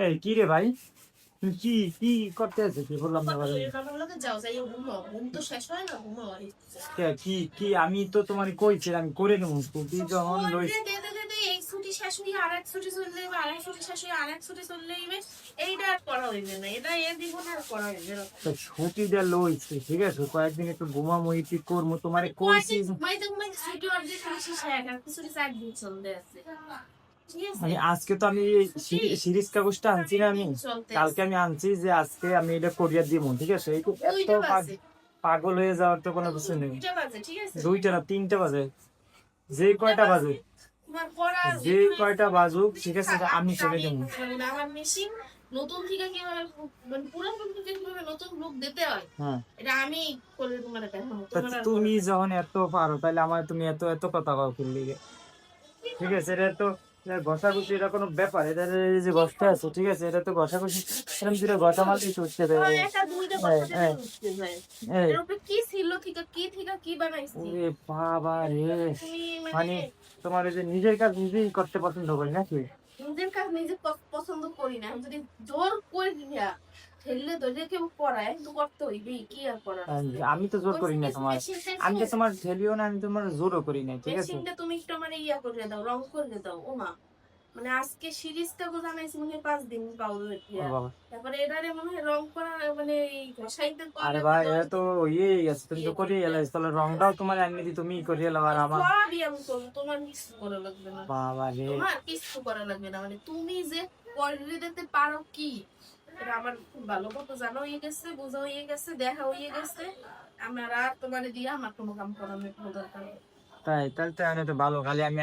এই কি রে ভাই? তুই কি কি করতে আছে কি বললাম না ভাই? ঘুম কে, কি? আমি তো তোমার কইছিলাম করে নেব। তুই যখন লই দে দে দে দে এই ছুটি শেষ হয়ে আর এক ছুটি চলে যাবে আর এক ছুটি শেষ হয়ে আর এক ছুটি চলে যাবে এইটা আর করা হইবে না। এটা এ দিব আর করা হইবে না। ছুটি দেওয়া লইছে ঠিক আছে? কয়েকদিন একটু ঘুমামো কি করব তোমারে কইছি ছুটি চার দিন চলতে আছে। আছে মানে আজকে তো আমি সিরিজ কাগজটা আনছি না আমি। কালকে আমি আনছি যে আজকে আমি এটা করিয়া দিব ঠিক আছে? এত পাগ- পাগল হয়ে যাওয়ার তো কোনো কিছু নেই। দুইটা না তিনটা বাজে। যে কয়টা বাজে? যে কয়টা বাজুক ঠিক আছে আমি করে দেবো। মানে আমার মেশিন নতুন থেকে কীভাবে মানে পুরাতন থেকে কীভাবে নতুন লুক দিতে হয় এটা আমি তোমার তুমি যখন এত পারো তাহলে আমার তুমি এত এত কথা কও কি লিগে ঠিক আছে এটা তো ঘষাঘষি এটা কোনো ব্যাপার। এটা এই যে ঘষটা আছে ঠিক আছে? এটা তো ঘষাঘষি। এরকম দুটো ঘষা চলছে করা- হয়, হ্যাঁ। উঠতে কি ছিল থেকে কি থেকে কি বানাইছি? বাবা রে। মানে তোমার এই যে নিজের কাজ নিজেই করতে পছন্দ করি নাকি? নিজের কাজ নিজে পছন্দ করি না। আমি যদি জোর করে দিয়া ঠেললে ধরে কেউ পড়ায় তো করতে হইবে কি আর করার আমি তো জোর করি না তোমার। আমি তো তোমার ঠেলিও না আমি তোমার জোরও করি না ঠিক আছে? তুমি একটু আমার ইয়া করে দাও রং করে দাও ওমা। মানে আজকে সিরিজটা জানাইছি মনে হয় পাঁচ দিন পাউডার তারপরে এটারে মনে হয় রং করা মানে এই ঘষাইতে করা আরে ভাই এটা তো ইয়ে গেছে তুমি তো করিয়ে তাহলে রংটাও তোমার দি তুমি করিয়ে আর আমার। সবই আমি করব তোমার কিছু করা লাগবে না। বাবা রে। তোমার কিছু করা লাগবে না মানে তুমি যে করে দিতে পারো কি? এটা আমার খুব ভালো মতো জানা হয়ে গেছে বোঝা হয়ে গেছে দেখা হয়ে গেছে। আমার আর তোমার দিয়ে আমার কোনো কাম করানোর কোনো দরকার নেই। তাই তাহলে তো আমি তো ভালো খালি আমি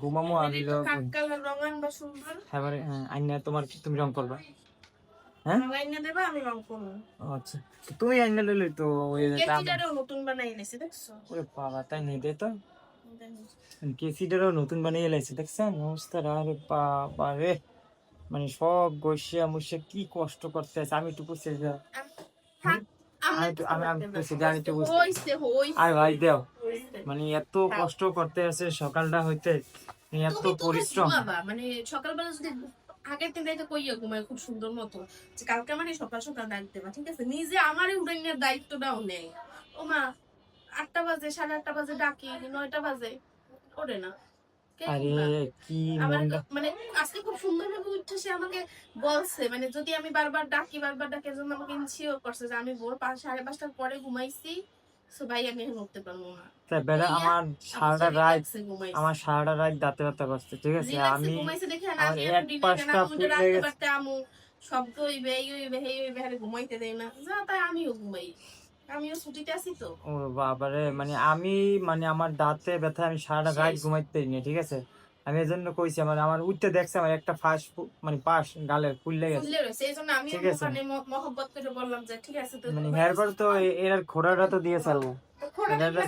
ঘুমামো আমি একটু কাককালার রং আনবা সুন্দর এবারে আইনা তোমার তুমি রং করবা? হ্যাঁ? রং আইনা দেবা আমি রং করব। ও আচ্ছা। তুমি আইনা লইলে তো ওই কেচিটারও নতুন বানাই এনেছি দেখছ? ওরে বাবা তাই নেই দে তো। কেসিটারও নতুন বানিয়ে এলাইছে দেখছেন? অবস্থা আরে বাবা রে। মানে সব গসিয়া মুসিয়া কি কষ্ট করতে আছে আমি একটু বুঝতে আমি আমি আমি করতে বুঝছি, পারব। জানি তো বুঝছি। হইছে হইছে। আর ভাই দেও। মানে এত কষ্ট করতে আছে সকালটা হইতে এত পরিশ্রম। মানে সকালবেলা যদি আগের দিন রাইতে কইয়া ঘুমায় খুব সুন্দর মতো যে কালকে মানে সকাল সকাল ডাক দেবা ঠিক আছে? নিজে আমারই উড়াইনের দায়িত্বটাও নেই। ও মা আটটা বাজে সাড়ে আটটা বাজে ডাকি নয়টা বাজে ওরে না। কে আরে কি মানে আজকে খুব সুন্দর ভাবে সে আমাকে বলছে মানে যদি আমি বারবার ডাকি বারবার ডাকি আমাকে ইনসিওর করছে যে আমি ভোর পাঁচ সাড়ে পাঁচটার পরে ঘুমাইছি। সো ভাই আমি এখন উঠতে পারব না তা বেড়া আমার সারাটা রাত relax এ ঘুমাইছি। আমার সারাটা রাত দাঁতে ব্যথা করছে ঠিক আছে আমি ঘুমাইছে দেখে না, আমার এক এখন দিনে পাশটা কেন আমুনটা ফুলে রাখতে গেছে। শব্দ হইবে, এই হইবে, সেই হইবে, আরে ঘুমাইতে দেয় না। যা, তাই আমিও ঘুমাই। আমিও ছুটিতে আছি তো। ও বাবারে মানে আমি মানে আমার দাঁতে ব্যথা আমি সারাটা রাত। ঘুমাইতে পারিনি ঠিক আছে আমি এই জন্য কইছি আমার আমার উঠতে দেখছে আমার একটা ফাঁস মানে পাশ গালে ফুললে গেছে আমি ঠিক আছে। ওখানে মহব্বত করে বললাম যে, ঠিক আছে, তো মানে হেয়ার হেয়ার তো এর ঘোড়াটা তো দিয়ে ছাড়বো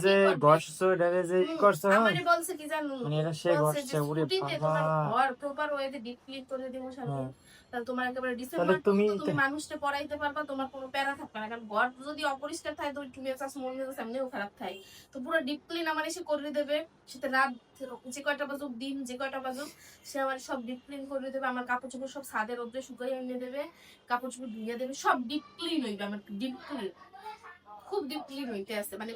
যে ঘষছো যে ই করছ হ্যাঁ আমারে বলছে কি জানো? মানে এটা সে ঘষছে ওরে বাবা তোমার ঘর proper way তে deep করে দিব সারাদিন। তাহলে তোমার একেবারে ডিসেম্বর তুমি তুমি তুমি মানুষকে পড়াইতে পারবা তোমার কোনো প্যারা থাকবে না। কারণ ঘর যদি অপরিষ্কার থাকে তো একটু মেজাজ মন মেজাজ এমনিও খারাপ থাকে। তো পুরো ডিপ ক্লিন আমার এসে করে দেবে। সেটা রাত যে কয়টা বাজুক দিন যে কয়টা বাজুক সে আমার সব ডিপ ক্লিন করে দেবে। আমার কাপড় চোপড় সব ছাদের রোদ্রে শুকাই এনে দেবে। কাপড় চোপড় ধুয়ে দেবে। সব ডিপ ক্লিন হইবে আমার ডিপ ক্লিন খুব ডিপ ক্লিন হইতে আছে। মানে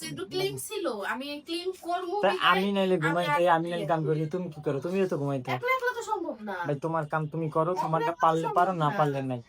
যে একটু ক্লিন ছিল আমি ক্লিন করব আমি নাইলে ঘুমাইতে আর আমি নাইলে কাম করি তুমি কি করো? তুমিও তো ঘুমাইতে একলা একলা তো সম্ভব না। ভাই তোমার কাম তুমি করো তোমারটা পারলে পারো না পারলে নাই।